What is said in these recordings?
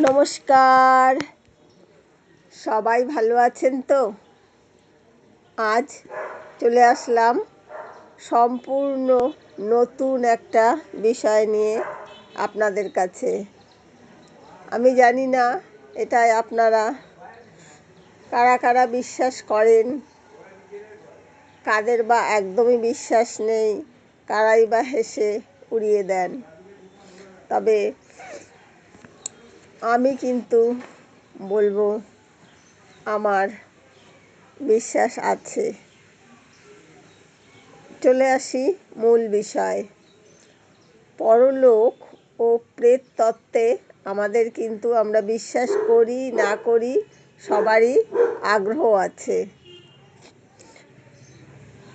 নমস্কার। সবাই ভালো আছেন তো? আজ চলে আসলাম সম্পূর্ণ নতুন একটা বিষয় নিয়ে আপনাদের কাছে। আমি জানি না এটাই আপনারা কারা কারা বিশ্বাস করেন, কাদের বা একদমই বিশ্বাস নেই, কারাই বা হেসে উড়িয়ে দেন। তবে আমি কিন্তু বলব, আমার বিশ্বাস আছে। চলে আসি মূল বিষয়। পরলোক ও প্রেত তত্ত্বে আমাদের কিন্তু আমরা বিশ্বাস করি, না করি, সবারই আগ্রহ আছে।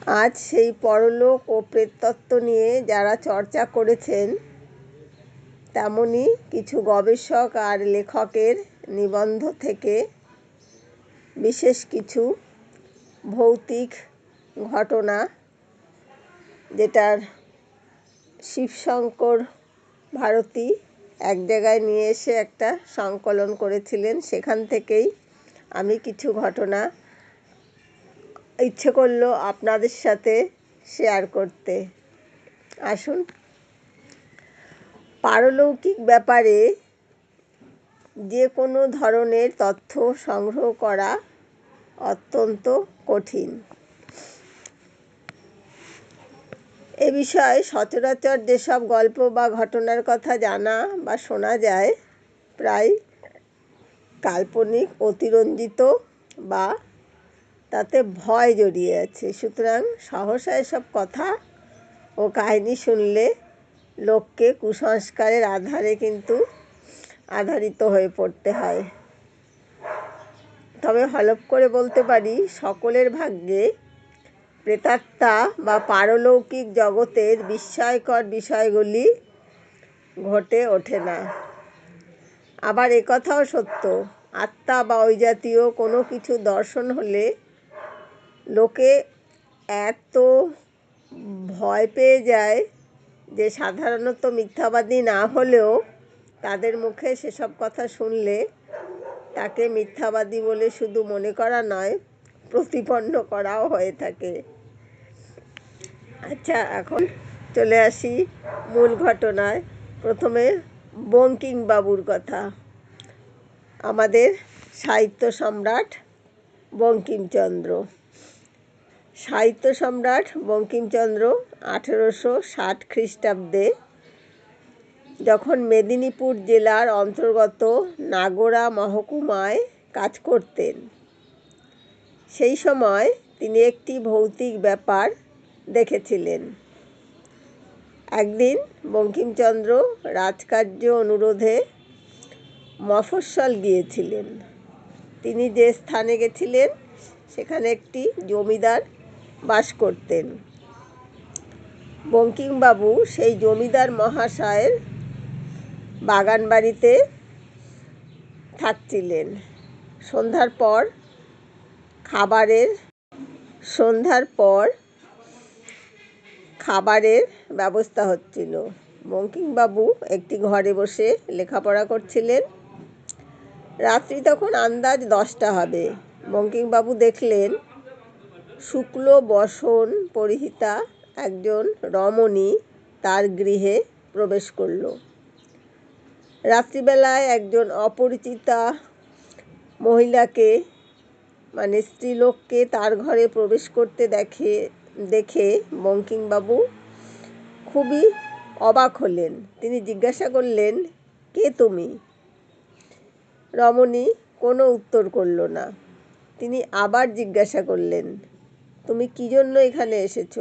আজ সেই পরলোক ও প্রেততত্ত্ব নিয়ে যারা চর্চা করেছেন তেমনি কিছু গবেষক আর লেখকের নিবন্ধ থেকে বিশেষ কিছু ভৌতিক ঘটনা, যেটার শিবশঙ্কর ভারতী এক জায়গায় নিয়ে এসে একটা সংকলন করেছিলেন, সেখান থেকেই আমি কিছু ঘটনা ইচ্ছে করল আপনাদের সাথে শেয়ার করতে। আসুন। পারলৌকিক ব্যাপারে যে কোনো ধরনের তথ্য সংগ্রহ করা অত্যন্ত কঠিন। এ বিষয়ে সচরাচর যেসব গল্প বা ঘটনার কথা জানা বা শোনা যায়, প্রায় কাল্পনিক, অতিরঞ্জিত বা তাতে ভয় জড়িয়ে আছে। সুতরাং সহসা এসব কথা ও কাহিনী শুনলে লোককে কুসংস্কারের আধারে কিন্তু আধারিত হয়ে পড়তে হয়। তবে হলপ করে বলতে পারি, সকলের ভাগ্যে প্রেতাত্মা বা পারলৌকিক জগতের বিস্ময়কর বিষয়গুলি ঘটে ওঠে না। আবার একথাও সত্য, আত্মা বা ওই জাতীয় কোনো কিছু দর্শন হলে লোকে এত ভয় পেয়ে যায় যে সাধারণত মিথ্যাবাদী না হলেও তাদের মুখে সেসব কথা শুনলে তাকে মিথ্যাবাদী বলে শুধু মনে করা নয়, প্রতিপন্ন করাও হয়ে থাকে। আচ্ছা এখন চলে আসি মূল ঘটনায়। প্রথমে বঙ্কিমবাবুর কথা। আমাদের সাহিত্য সম্রাট বঙ্কিমচন্দ্র। সাহিত্য সম্রাট বঙ্কিমচন্দ্র আঠেরোশো ষাট খ্রিস্টাব্দে যখন মেদিনীপুর জেলার অন্তর্গত নাগরা মহকুমায় কাজ করতেন। সেই সময় তিনি একটি ভৌতিক ব্যাপার দেখেছিলেন। একদিন বঙ্কিমচন্দ্র রাজকার্য অনুরোধে মফস্বল গিয়েছিলেন। তিনি যে স্থানে গেছিলেন, সেখানে একটি জমিদার বাস করতেন। বঙ্কিমবাবু সেই জমিদার মহাশয়ের বাগান বাড়িতে থাকছিলেন। সন্ধ্যার পর, খাবারের, সন্ধ্যার পর খাবারের ব্যবস্থা হচ্ছিল। বঙ্কিমবাবু একটি ঘরে বসে লেখাপড়া করছিলেন। রাত্রি তখন আন্দাজ দশটা হবে। বঙ্কিমবাবু দেখলেন শুক্ল বসন পরিহিতা একজন রমণী তার গৃহে প্রবেশ করল। রাত্রিবেলায় একজন অপরিচিতা মহিলাকে মানে স্ত্রীলোককে তার ঘরে প্রবেশ করতে দেখে দেখে বঙ্কিমবাবু খুবই অবাক হলেন। তিনি জিজ্ঞাসা করলেন, কে তুমি? রমণী কোনো উত্তর করল না। তিনি আবার জিজ্ঞাসা করলেন তুমি কী জন্য এখানে এসেছ?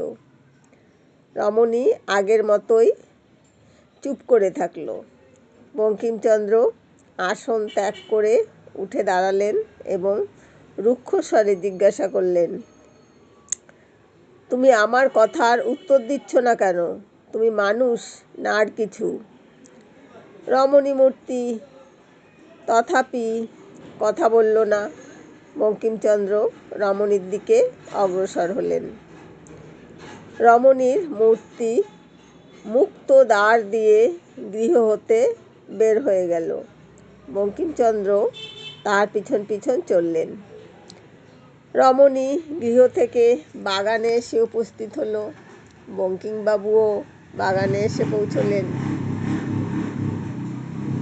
রমণী আগের মতোই চুপ করে থাকল। বঙ্কিমচন্দ্র আসন ত্যাগ করে উঠে দাঁড়ালেন এবং রুক্ষ স্বরে জিজ্ঞাসা করলেন, তুমি আমার কথার উত্তর দিচ্ছ না কেন? তুমি মানুষ না আর কিছু? রমণী মূর্তি তথাপি কথা বলল না। বঙ্কিমচন্দ্র রমণীর দিকে অগ্রসর হলেন। রমণীর মূর্তি মুক্ত দ্বার দিয়ে গৃহ হতে বের হয়ে গেল। বঙ্কিমচন্দ্র তার পিছন পিছন চললেন। রমণী গৃহ থেকে বাগানে এসে উপস্থিত হলো। বঙ্কিমবাবুও বাগানে এসে পৌঁছলেন।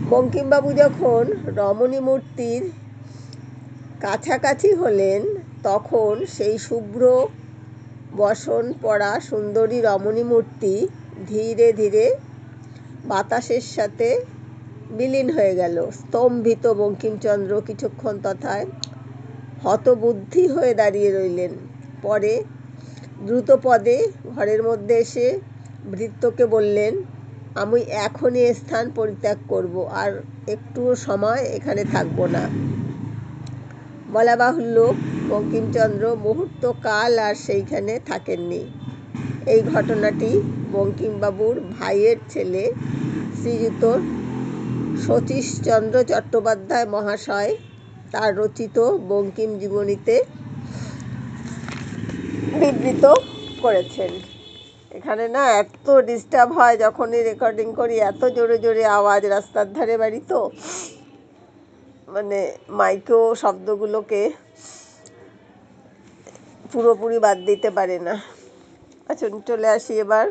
বঙ্কিমবাবু যখন রমণী মূর্তির কাছাকাছি হলেন, তখন সেই শুভ্র বসন পড়া সুন্দরী রমণী মূর্তি ধীরে ধীরে বাতাসের সাথে বিলীন হয়ে গেল। স্তম্ভিত বঙ্কিমচন্দ্র কিছুক্ষণ তথায় হতবুদ্ধি হয়ে দাঁড়িয়ে রইলেন। পরে দ্রুত পদে ঘরের মধ্যে এসে ভৃত্যকে বললেন, আমি এখনই স্থান পরিত্যাগ করব, আর একটুও সময় এখানে থাকব না। বলা বাহুল্য বঙ্কিমচন্দ্র মুহূর্তকাল আর সেইখানে থাকেননি। এই ঘটনাটি বঙ্কিমবাবুর ভাইয়ের ছেলে শ্রীযুত সতীশচন্দ্র চট্টোপাধ্যায় মহাশয়, তার রচিত বঙ্কিম জীবনীতে বিবৃত করেছেন। এখানে না এত ডিস্টার্ব হয় যখনই রেকর্ডিং করি, এত জোরে জোরে আওয়াজ, রাস্তার ধারে বাড়ি তো। মানে মাইকেও শব্দগুলোকে পুরোপুরি বাদ দিতে পারে না। আচ্ছা চলে আসি এবার।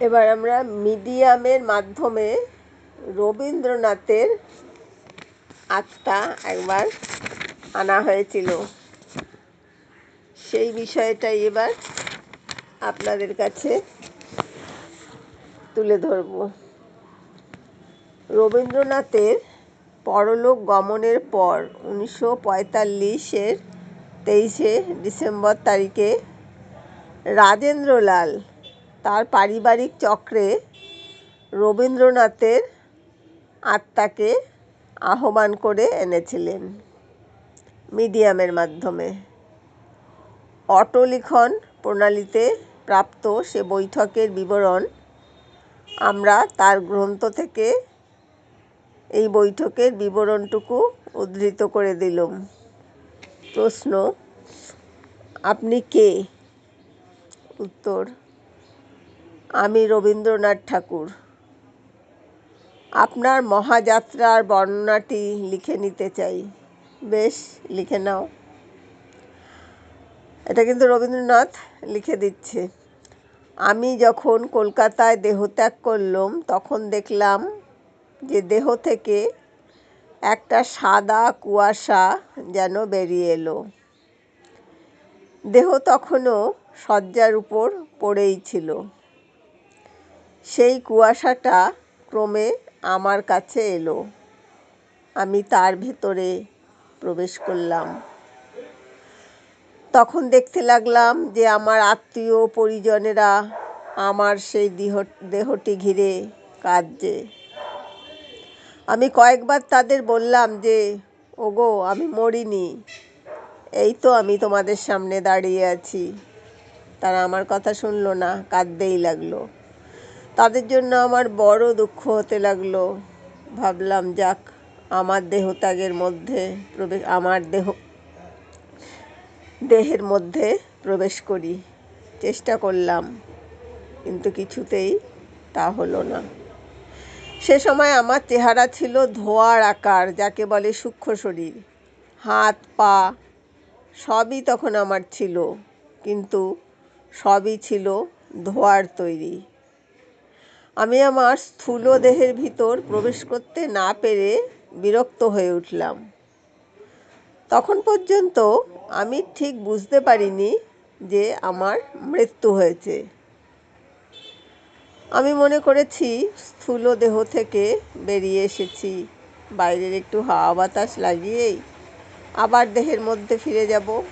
এবার আমরা মিডিয়ামের মাধ্যমে রবীন্দ্রনাথের আত্মা একবার আনা হয়েছিল। সেই বিষয়টাই এবার আপনাদের কাছে তুলে ধরব। রবীন্দ্রনাথের পরলোক গমনের পর উনিশশো পঁয়তাল্লিশের তেইশে ডিসেম্বর তারিখে রাজেন্দ্রলাল তার পারিবারিক চক্রে রবীন্দ্রনাথের আত্মাকে আহ্বান করে এনেছিলেন মিডিয়ামের মাধ্যমে। অটোলিখন প্রণালীতে প্রাপ্ত সে বৈঠকের বিবরণ আমরা তার গ্রন্থ থেকে এই বৈঠকের বিবরণটুকু উদ্ধৃত করে দিলুম। প্রশ্ন, আপনি কে? উত্তর, আমি রবীন্দ্রনাথ ঠাকুর। আপনার মহাযাত্রার বর্ণনাটি লিখে নিতে চাই। বেশ, লিখে নাও। এটা কিন্তু রবীন্দ্রনাথ লিখে দিচ্ছে। আমি যখন কলকাতায় দেহত্যাগ করলাম, তখন দেখলাম যে দেহ থেকে একটা সাদা কুয়াশা যেন বেরিয়ে এলো। দেহ তখনও শয্যার উপর পড়েই ছিল। সেই কুয়াশাটা ক্রমে আমার কাছে এলো। আমি তার ভেতরে প্রবেশ করলাম। তখন দেখতে লাগলাম যে আমার আত্মীয় পরিজনেরা আমার সেই দেহ, দেহটি ঘিরে কাঁদছে। আমি কয়েকবার তাদের বললাম যে, ওগো, আমি মরিনি। এই তো আমি তোমাদের সামনে দাঁড়িয়ে আছি। তারা আমার কথা শুনলো না, কাঁদতেই লাগল। তাদের জন্য আমার বড় দুঃখ হতে লাগল। ভাবলাম, যাক, আমার দেহত্যাগের মধ্যে প্রবেশ, আমার দেহ, দেহের মধ্যে প্রবেশ করি। চেষ্টা করলাম, কিন্তু কিছুতেই তা হলো না। সে সময় আমার চেহারা ছিল ধোয়ার আকার, যাকে বলে সূক্ষ্ম শরীর। হাত, পা, সবই তখন আমার ছিল, কিন্তু সবই ছিল ধোয়ার তৈরি। আমি আমার স্থূল দেহের ভিতর প্রবেশ করতে না পেরে বিরক্ত হয়ে উঠলাম। তখন পর্যন্ত আমি ঠিক বুঝতে পারিনি যে আমার মৃত্যু হয়েছে। আমি মনে করেছি স্থূল দেহ থেকে বেরিয়ে এসেছি। বাইরের একটু হাওয়া বাতাস লাগিয়েই আবার দেহের মধ্যে ফিরে যাব।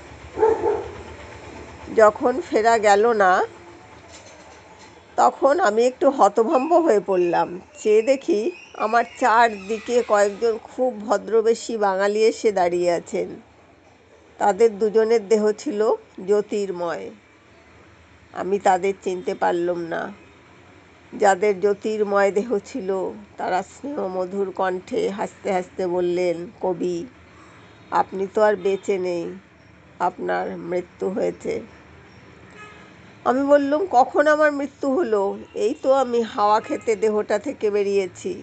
যখন ফেরা গেল না, তখন আমি একটু হতভম্ব হয়ে পড়লাম। চেয়ে দেখি আমার চারদিকে কয়েকজন খুব ভদ্রবেশী বাঙালি এসে দাঁড়িয়ে আছেন। তাদের দুজনের দেহ ছিল জ্যোতির্ময়। আমি তাদের চিনতে পারলাম না। যাদের জ্যোতির্ময় দেহ ছিল, তারা স্নেহ মধুর কণ্ঠে হাসতে হাসতে বললেন, কবি, আপনি তো আর বেঁচে নেই, আপনার মৃত্যু হয়েছে। আমি বললুম, কখন আমার মৃত্যু হলো? এই তো আমি হাওয়া খেতে দেহটা থেকে বেরিয়েছি।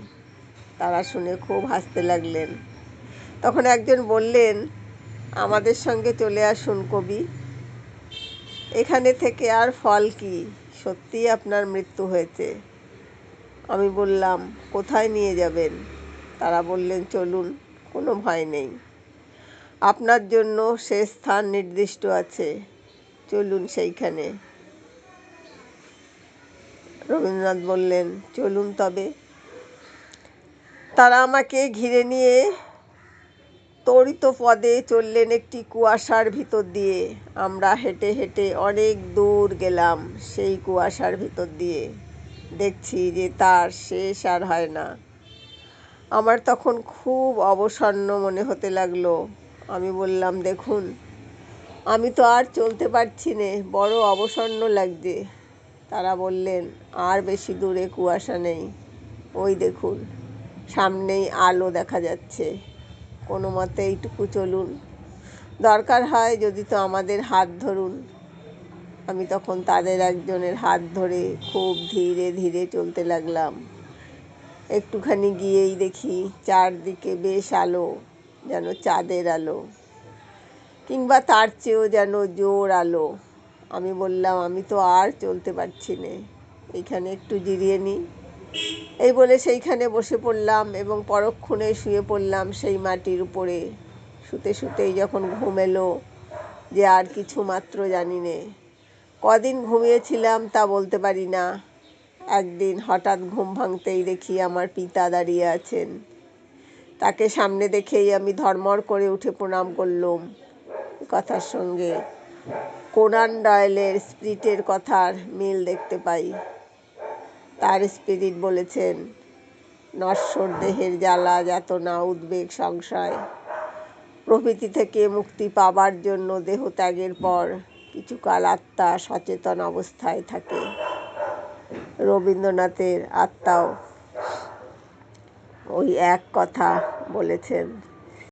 তারা শুনে খুব হাসতে লাগলেন। তখন একজন বললেন, আমাদের সঙ্গে চলে আসুন কবি, এখানে থেকে আর ফল কি? সত্যিই আপনার মৃত্যু হয়েছে। আমি বললাম, কোথায় নিয়ে যাবেন? তারা বললেন, চলুন, কোনো ভয় নেই। আপনার জন্য সে স্থান নির্দিষ্ট আছে। চলুন সেইখানে। রবীন্দ্রনাথ বললেন, চলুন তবে। তারা আমাকে ঘিরে নিয়ে তড়িত পদে চললেন একটি কুয়াশার ভিতর দিয়ে। আমরা হেঁটে হেঁটে অনেক দূর গেলাম সেই কুয়াশার ভিতর দিয়ে। দেখছি যে তার শেষ আর হয় না। আমার তখন খুব অবসন্ন মনে হতে লাগল। আমি বললাম, দেখুন, আমি তো আর চলতে পারছি নে, বড় অবসন্ন লাগছে। তারা বললেন, আর বেশি দূরে কুয়াশা নেই। ওই দেখুন, সামনেই আলো দেখা যাচ্ছে। কোনো মতে এইটুকু চলুন। দরকার হয় যদি তো আমাদের হাত ধরুন। আমি তখন তাদের একজনের হাত ধরে খুব ধীরে ধীরে চলতে লাগলাম। একটুখানি গিয়েই দেখি চারদিকে বেশ আলো, যেন চাঁদের আলো, কিংবা তার চেয়েও যেন জোর আলো। আমি বললাম, আমি তো আর চলতে পারছি না। এইখানে একটু জিরিয়ে নিই। এই বলে সেইখানে বসে পড়লাম এবং পরক্ষণে শুয়ে পড়লাম সেই মাটির উপরে। শুতে শুতেই যখন ঘুম এলো যে আর কিছু মাত্র জানি নে। কদিন ঘুমিয়েছিলাম তা বলতে পারি না। একদিন হঠাৎ ঘুম ভাঙতেই দেখি আমার পিতা দাঁড়িয়ে আছেন। তাকে সামনে দেখেই আমি ধর্মর করে উঠে প্রণাম করলুম। কথার সঙ্গে কোনান ডয়েলের স্পিরিটের কথার মিল দেখতে পাই। তার স্পিরিট বলেছেন, নশ্বর দেহের জ্বালা, যাতনা, উদ্বেগ, সংশয় প্রভৃতি থেকে মুক্তি পাবার জন্য দেহ ত্যাগের পর কিছুকাল আত্মা সচেতন অবস্থায় থাকে। রবীন্দ্রনাথের আত্মাও ওই এক কথা বলেছেন।